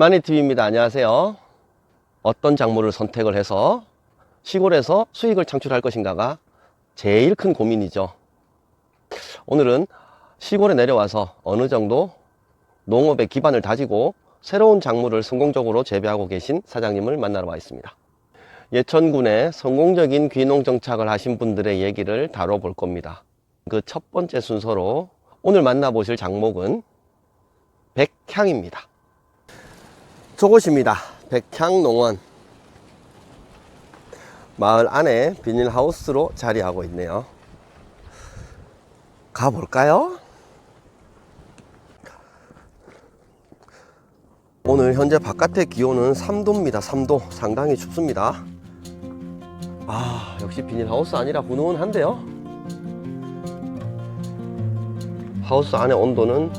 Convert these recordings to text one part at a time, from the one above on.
마니TV입니다. 안녕하세요. 어떤 작물을 선택을 해서 시골에서 수익을 창출할 것인가가 제일 큰 고민이죠. 오늘은 시골에 내려와서 어느 정도 농업의 기반을 다지고 새로운 작물을 성공적으로 재배하고 계신 사장님을 만나러 와 있습니다. 예천군에 성공적인 귀농 정착을 하신 분들의 얘기를 다뤄볼 겁니다. 그 첫 번째 순서로 오늘 만나보실 작목은 백향입니다. 저곳입니다. 백향농원. 마을 안에 비닐하우스로 자리하고 있네요. 가볼까요? 오늘 현재 바깥의 기온은 3도입니다. 3도. 상당히 춥습니다. 아, 역시 비닐하우스 아니라 훈훈한데요? 하우스 안의 온도는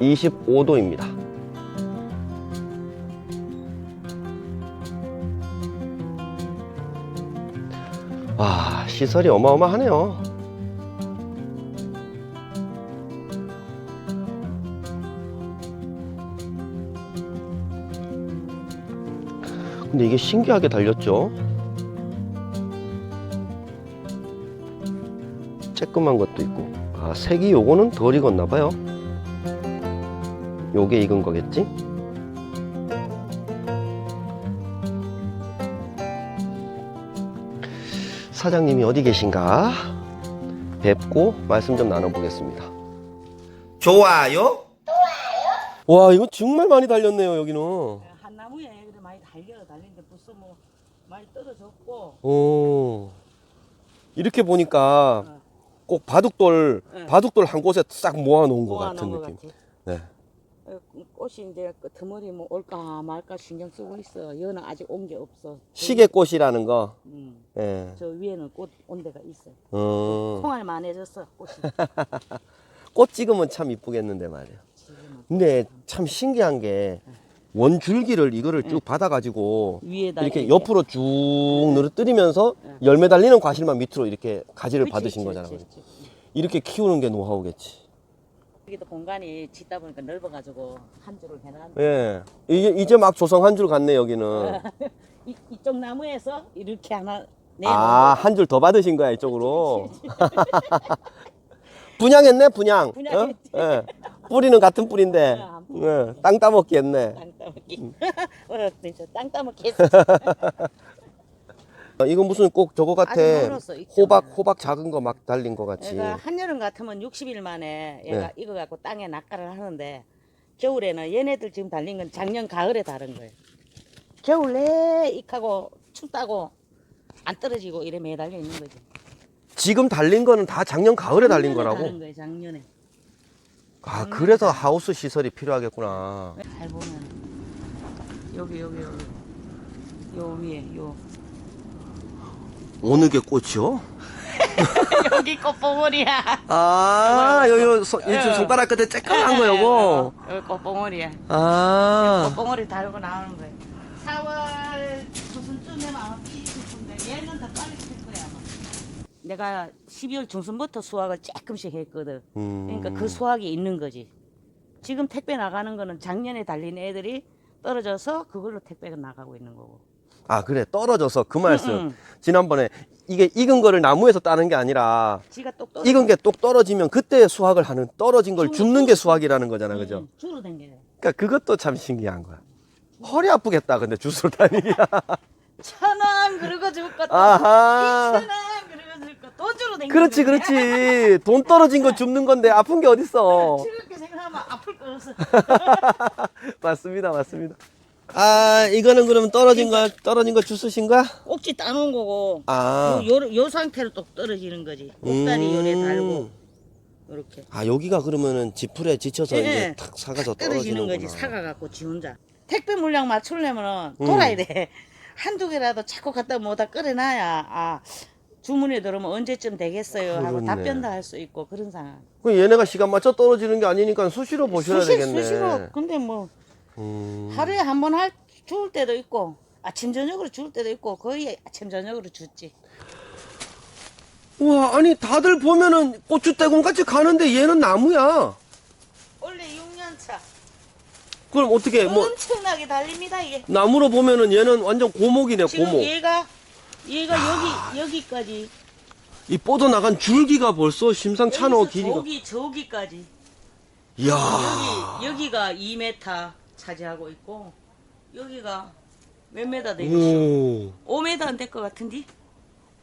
25도입니다. 와, 시설이 어마어마하네요. 근데 이게 신기하게 달렸죠? 쬐끄만 것도 있고. 아, 색이 요거는 덜 익었나 봐요. 요게 익은 거겠지? 사장님이 어디 계신가? 뵙고 말씀 좀 나눠보겠습니다. 좋아요? 와, 이거 정말 많이 달렸네요, 여기는. 한 나무에 그래 많이 달려 달리는데 벌써 뭐 많이 떨어졌고 오. 이렇게 보니까 꼭 바둑돌, 네. 바둑돌 한 곳에 싹 모아놓은 것 모아놓은 같은 것 느낌. 같아. 네. 어, 꽃이 이제 끄트머리 뭐 올까 말까 신경 쓰고 있어. 여는 아직 온 게 없어. 시계꽃이라는 거. 음, 예. 저 위에는 꽃 온 데가 있어. 어. 송알 많아졌어 꽃이. 꽃 찍으면 참 이쁘겠는데. 지금은 근데 참 신기한 게 원줄기를 이거를 쭉 받아가지고 위에다 이렇게 옆으로 쭉 늘어뜨리면서 열매 달리는 과실만 밑으로 이렇게 가지를 받으신 거잖아요. 이렇게 키우는 게 노하우겠지. 여기도 공간이 짓다 보니까 넓어가지고 한 줄을 해놨는데 예. 이게 이제 막 조성한 줄 같네 여기는. 이, 이쪽 나무에서 이렇게 하나 내 아, 한 줄 더 받으신 거야, 이쪽으로. 분양했네, 분양. 분양했지. 어? 예. 뿌리는 같은 뿌리인데, 아, 안 예. 땅 따먹기 했네. 땅 따먹기. 음. 어, 진짜 땅 따먹기 했어. 어, 이거 무슨 꼭 저거 같아. 아직 멀었어, 있잖아. 호박, 호박 작은 거 막 달린 거 같이. 얘가 한여름 같으면 60일 만에 얘가 네. 이거 갖고 땅에 낙가를 하는데 겨울에는 얘네들 지금 달린 건 작년 가을에 다른 거예요. 겨울 내 익하고 춥다고 안 떨어지고 이래 매달려 있는 거지. 지금 달린 거는 다 작년 가을에 달린 작년에 거라고? 다른 거예요, 작년에. 아, 그래서 하우스 시설이 필요하겠구나. 잘 보면 여기 여기 여기 요 위에 요 어느 게 꽃이요? 여기 꽃봉오리야. 아, 요, 요, 손, 이 지금 손가락 끝에 쬐끄만 거 요거. 여기 꽃봉오리야. 아. 꽃봉오리 달고 나오는 거예요. 4월 중순쯤에만 아마 피기 싶은데 얘는 더 빨리 필 거야 아마. 내가 12월 중순부터 수확을 조금씩 했거든. 음. 그러니까 그 수확이 있는 거지. 지금 택배 나가는 거는 작년에 달린 애들이 떨어져서 그걸로 택배가 나가고 있는 거고. 아 그래 떨어져서 그 말씀 응, 응. 지난번에 이게 익은 거를 나무에서 따는 게 아니라 지가 똑 떨어져. 익은 게 똑 떨어지면 그때 수확을 하는 떨어진 걸 줄- 줍는 게 수확이라는 거잖아 그죠 응, 줄로 당겨요. 그러니까 그것도 참 신기한 거야 허리 아프겠다 근데 주스로 다니기야 천원 그러고 줄 것도 아하 이천원 그러고 줄 것도 줄로 당겨. 그렇지 그렇지 돈 떨어진 거 줍는 건데 아픈 게 어딨어 즐겁게 생각하면 아플 거 없어. 맞습니다 맞습니다 아 이거는 그러면 떨어진 거 떨어진 거 주스신 거야 꼭지 따놓은 거고 아 요, 요, 요 상태로 또 떨어지는 거지. 꼭다리 요래 달고 이렇게 아 여기가 그러면은 지풀에 지쳐서 예, 이제 예. 탁 사가서 떨어지는 떨어지는 거지. 사과 갖고 지 혼자. 택배 물량 맞추려면은 음. 돌아야 돼. 한두 개라도 자꾸 갖다 뭐다 끌어놔야 아 주문이 들어오면 언제쯤 되겠어요 하고 그렇네. 답변도 할 수 있고 그런 상황. 그 얘네가 시간 맞춰 떨어지는 게 아니니까 수시로 보셔야 수시, 되겠네. 수시로 근데 뭐 음. 하루에 한 번 할 주울 때도 있고 아침 저녁으로 주울 때도 있고 거의 아침 저녁으로 줬지. 와, 아니 다들 보면은 고추대공 같이 가는데 얘는 나무야. 원래 6년 차. 그럼 어떻게 뭐 엄청나게 달립니다 이게. 나무로 보면은 얘는 완전 고목이네 지금 고목. 얘가 얘가 여기 여기까지 이 뻗어 나간 줄기가 벌써 심상찮어 여기서 길이가. 저기 저기까지 이야. 여기 여기가 2m 차지하고 있고 여기가 몇 메다 되겠어? 오. 5m 안 될 것 같은데?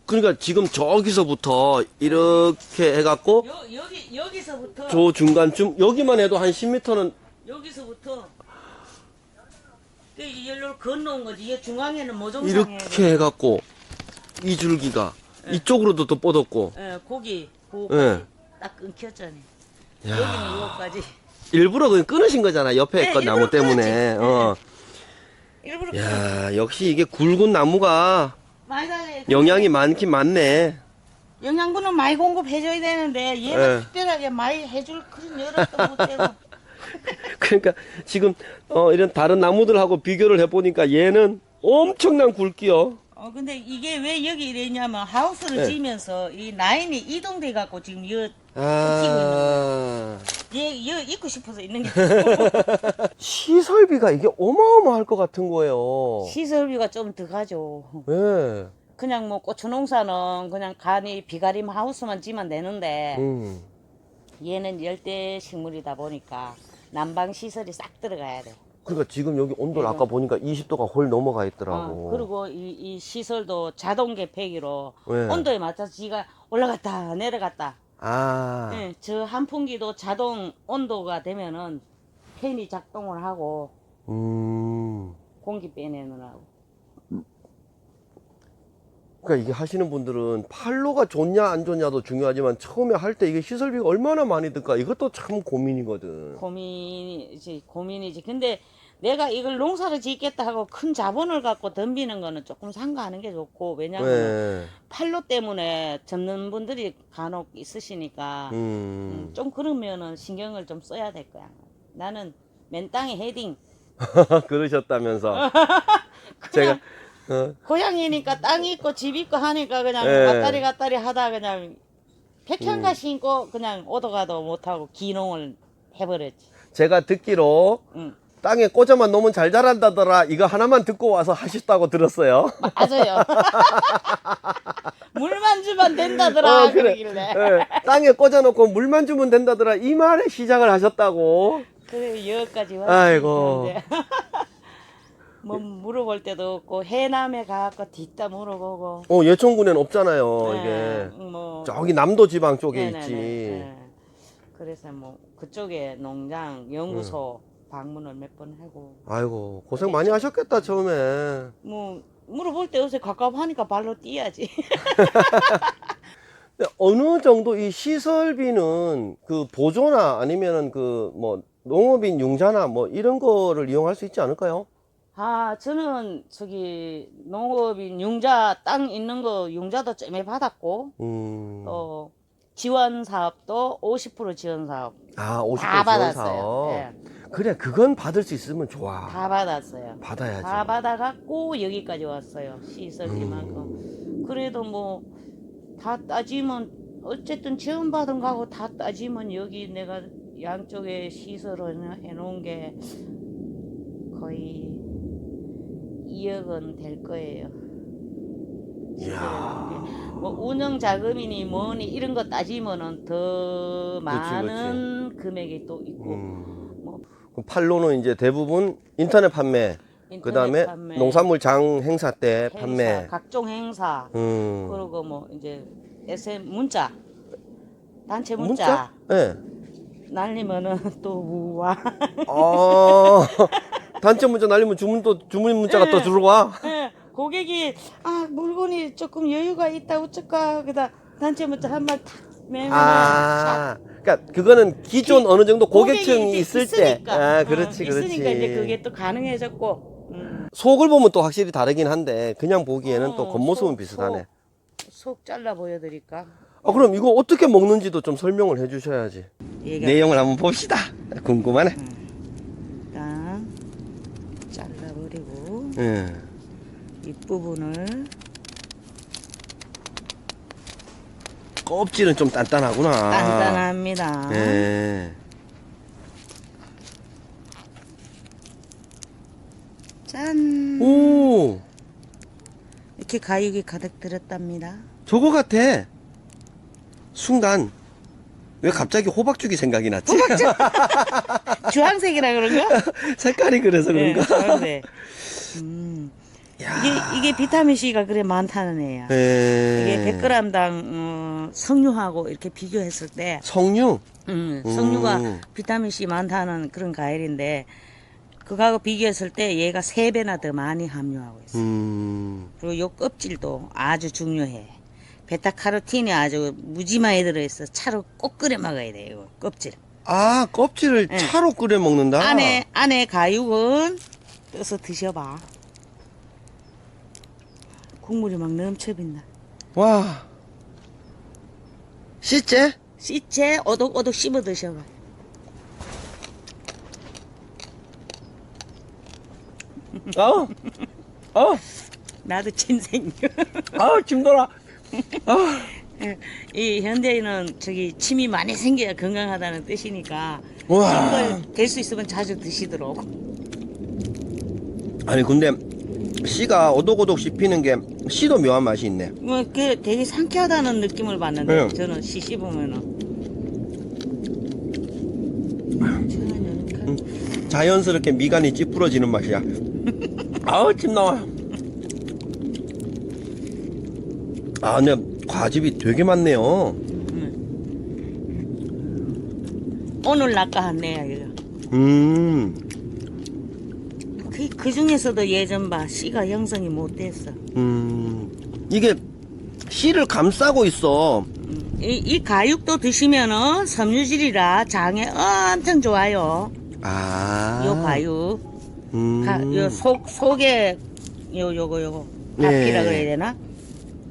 그러니까 지금 저기서부터 이렇게 해갖고 여, 여기 여기서부터 저 중간쯤 여기만 해도 한 10m는 여기서부터 그 열로 건너온 거지. 이 중앙에는 모종상에 이렇게 해갖고 이 줄기가 네. 이쪽으로도 또 뻗었고 예, 고기 고기 예. 딱 끊겼잖아요. 야. 여기는 이거까지 일부러 그냥 끊으신 거잖아 옆에 네, 거 나무 일부러 때문에. 끊었지. 어. 일부러 끊- 야 역시 이게 굵은 나무가 많이 달래. 영양이 많긴 많네. 영양분은 많이 공급해줘야 되는데 얘는 예. 특별하게 많이 해줄 그런 여력도 못 되고 그러니까 지금 어 이런 다른 나무들하고 비교를 해보니까 얘는 엄청난 굵기요. 어 근데 이게 왜 여기 이랬냐면 하우스를 네. 지으면서 이 라인이 이동돼 갖고 지금 여, 아 얘, 여 있고 싶어서 있는 게 시설비가 이게 어마어마할 것 같은 거예요. 시설비가 좀더 가죠. 예. 그냥 뭐 고추 농사는 그냥 간이 비가림 하우스만 지면 되는데 음. 얘는 열대 식물이다 보니까 난방 시설이 싹 들어가야 돼. 그러니까 지금 여기 온도를 아까 보니까 20도가 홀 넘어가 있더라고. 어, 그리고 이, 이 시설도 자동 개폐기로 네. 온도에 맞춰서 지가 올라갔다 내려갔다. 아. 예, 저 한풍기도 자동 온도가 되면은 팬이 작동을 하고 음. 공기 빼내느라고. 그러니까 이게 하시는 분들은 팔로가 좋냐 안 좋냐도 중요하지만 처음에 할 때 이게 시설비가 얼마나 많이 들까 이것도 참 고민이거든. 고민이지 고민이지. 근데 내가 이걸 농사를 짓겠다 하고 큰 자본을 갖고 덤비는 거는 조금 상가하는 게 좋고 왜냐면 네. 팔로 때문에 접는 분들이 간혹 있으시니까 음, 음. 좀 그러면은 신경을 좀 써야 될 거야. 나는 맨 땅에 헤딩. 그러셨다면서. 제가 어, 고향이니까 땅 있고 집 있고 하니까 그냥 예. 왔다리 갔다리 하다 그냥 백현가 신고 그냥 오도 가도 못하고 기농을 해버렸지. 제가 듣기로 응. 땅에 꽂아만 놓으면 잘 자란다더라 이거 하나만 듣고 와서 하셨다고 들었어요. 맞아요. 물만 주면 된다더라 어, 그래. 그러길래. 예, 땅에 꽂아놓고 물만 주면 된다더라 이 말에 시작을 하셨다고. 그래 여기까지 왔지. 아이고. 뭐 물어볼 때도 없고 해남에 가갖고 뒷담 물어보고. 어 예천군엔 없잖아요 네, 이게. 뭐 저기 남도 지방 쪽에 네네네, 있지. 네. 그래서 뭐 그쪽에 농장 연구소 음. 방문을 몇 번 하고 아이고 고생 많이 하셨겠다 처음에. 뭐 물어볼 때 요새 가까워 하니까 발로 뛰어야지. 근데 어느 정도 이 시설비는 그 보조나 아니면은 그 뭐 농업인 융자나 뭐 이런 거를 이용할 수 있지 않을까요? 아 저는 저기 농업인 융자 땅 있는 거 융자도 쨈에 받았고 음. 또 지원 사업도 50% 지원 사업 아, 50%다 지원 받았어요. 사업. 예, 그래, 그건 받을 수 있으면 좋아. 다 받았어요. 받아야지. 다 받아갖고 여기까지 왔어요. 시설 음. 그래도 뭐 다 따지면 어쨌든 지원 받은 거하고 다 따지면 여기 내가 양쪽에 시설을 해놓은 게 거의 2억 원될 거예요. 뭐 운영 자금이니 뭐니 이런 거 따지면은 더 많은 금액이 또 있고 음. 뭐 그럼 팔로는 이제 대부분 인터넷 판매, 인터넷 그 다음에 판매, 농산물 장 행사 때 행사, 판매. 각종 행사 음. 그리고 뭐 이제 SM 문자 단체 문자, 문자? 예. 날리면은 또 우와 아, 단체 문자 날리면 주문도, 주문 문자가 또 예. 들어와? 예, 고객이 아 물건이 조금 여유가 있다 어쩔까 그다 단체 문자 한 말 탁 매면 아, 그러니까 그거는 기존 기- 어느 정도 고객층이 있을 있으니까. 때. 아, 어, 그렇지, 그렇지. 있으니까 이제 그게 또 가능해졌고 음, 속을 보면 또 확실히 다르긴 한데 그냥 보기에는 어, 또 겉모습은 속, 비슷하네. 속 잘라 보여드릴까 아, 그럼 이거 어떻게 먹는지도 좀 설명을 해 주셔야지. 얘가 내용을 한번 봅시다. 궁금하네. 딱 잘라버리고 예. 윗부분을 껍질은 좀 단단하구나. 단단합니다. 예. 짠. 오, 이렇게 가육이 가득 들었답니다. 저거 같아. 순간. 왜 갑자기 호박죽이 생각이 났지? 주황색이라 그런가? 색깔이 그래서 네, 그런가? 주황색. 음. 야. 이게, 이게 비타민 C가 그래 많다는 애야. 네. 이게 100g당 어, 석류하고 이렇게 비교했을 때 석류? 음, 석류가 음. 비타민 C 많다는 그런 과일인데 그거하고 비교했을 때 얘가 세배나더 많이 함유하고 있어. 음. 그리고 요 껍질도 아주 중요해. 베타카로틴이 아주 무지마에 들어있어. 차로 꼭 끓여 먹어야 돼, 이거 껍질. 아, 껍질을 네. 차로 끓여 먹는다? 안에, 안에 가육은 떠서 드셔봐. 국물이 막 넘쳐 빛나. 와. 씨째? 씨째 오독오독 씹어 드셔봐. 어. 어. 나도 침 생겨. 아, 힘들어. 이 현대인은 저기 침이 많이 생겨야 건강하다는 뜻이니까 와. 될 수 있으면 자주 드시도록. 아니, 근데 씨가 오독오독 씹히는 게 씨도 묘한 맛이 있네. 뭐, 그 되게 상쾌하다는 느낌을 받는데, 네. 저는 씨 씹으면은. 이렇게 자연스럽게 미간이 찌푸러지는 맛이야. 아우, 침 나와. 아, 근데 과즙이 되게 많네요. 오늘 낚아한 내야, 이거. 음, 그, 그 중에서도 예전 봐, 씨가 형성이 못 됐어. 음. 이게 씨를 감싸고 있어. 음, 이, 이 가육도 드시면은 섬유질이라 장에 엄청 좋아요. 아. 요 가육. 음. 가, 요 속, 속에, 요, 요거, 요거. 네. 다피라 그래야 되나?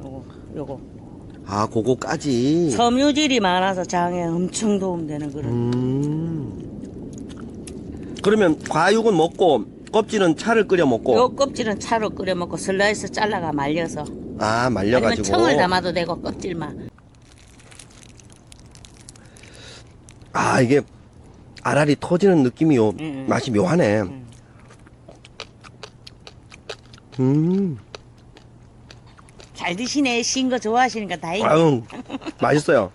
요거, 요거. 아, 그거까지. 섬유질이 많아서 장에 엄청 도움되는 그런. 음. 그러면 과육은 먹고 껍질은 차를 끓여 먹고. 요 껍질은 차로 끓여 먹고 슬라이스 잘라가 말려서. 아, 아니면 말려가지고. 청을 담아도 되고 껍질만. 아, 이게 알알이 터지는 느낌이 요, 음. 맛이 묘하네. 음. 음. 잘 드시네. 신 거 좋아하시니까 다행이네. 아유, 맛있어요.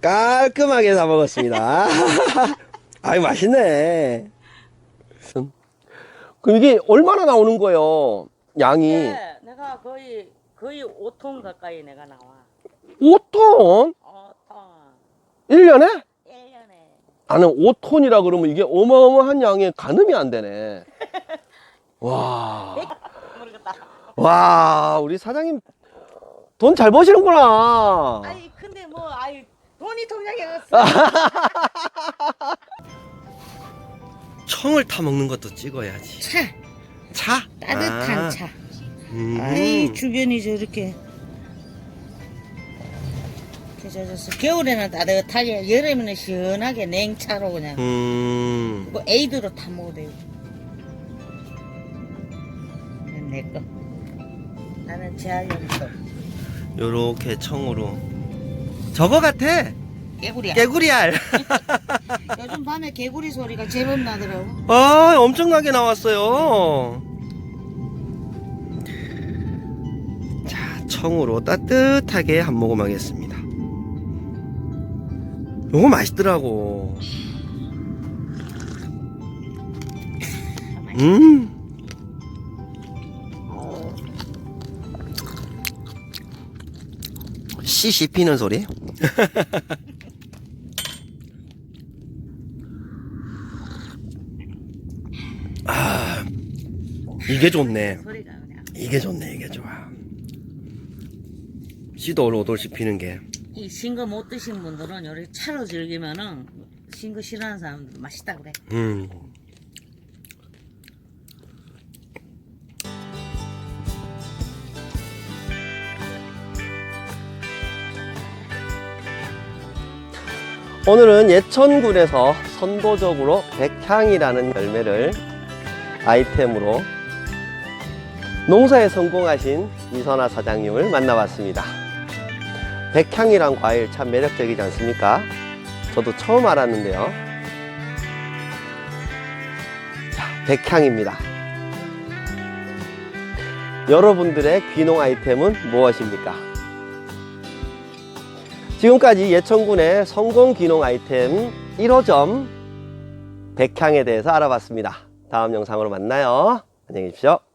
깔끔하게 다 먹었습니다. 아유, 맛있네. 그럼 이게 얼마나 나오는 거예요? 양이 네, 내가 거의 거의 5톤 가까이 내가 나와. 5톤? 5톤. 1년에? 1년에. 나는 5톤이라 그러면 이게 어마어마한 양에 가늠이 안 되네. 와. 모르겠다. 와, 우리 사장님 돈 잘 버시는구나. 아니 근데 뭐 아이 돈이 통장에 없어. 청을 타 먹는 것도 찍어야지. 차 차? 따뜻한 아, 차. 음. 아이 주변이 저렇게 젖어서 겨울에는 따뜻하게 여름에는 시원하게 냉차로 그냥 음. 뭐 에이드로 타 먹어도 내거 나는 제아연도 요렇게 청으로. 저거 같아. 개구리야 개구리 알. 요즘 밤에 개구리 소리가 제법 나더라고 아, 엄청나게 나왔어요. 자, 청으로 따뜻하게 한 모금 하겠습니다. 요거 맛있더라고. 음. 씨 씹히는 소리? 이게 좋네. 소리가 그냥 이게 좋네, 이게 좋아. 씨도 오돌오돌 씹히는 게. 이 싱거 못 드신 분들은 요리 차로 즐기면은 싱거 싫어하는 사람들 맛있다 그래 음. 오늘은 예천군에서 선도적으로 백향이라는 열매를 아이템으로 농사에 성공하신 이선아 사장님을 만나봤습니다. 백향이란 과일 참 매력적이지 않습니까? 저도 처음 알았는데요. 자, 백향입니다. 여러분들의 귀농 아이템은 무엇입니까? 지금까지 예천군의 성공 귀농 아이템 1호점 백향에 대해서 알아봤습니다. 다음 영상으로 만나요. 안녕히 계십시오.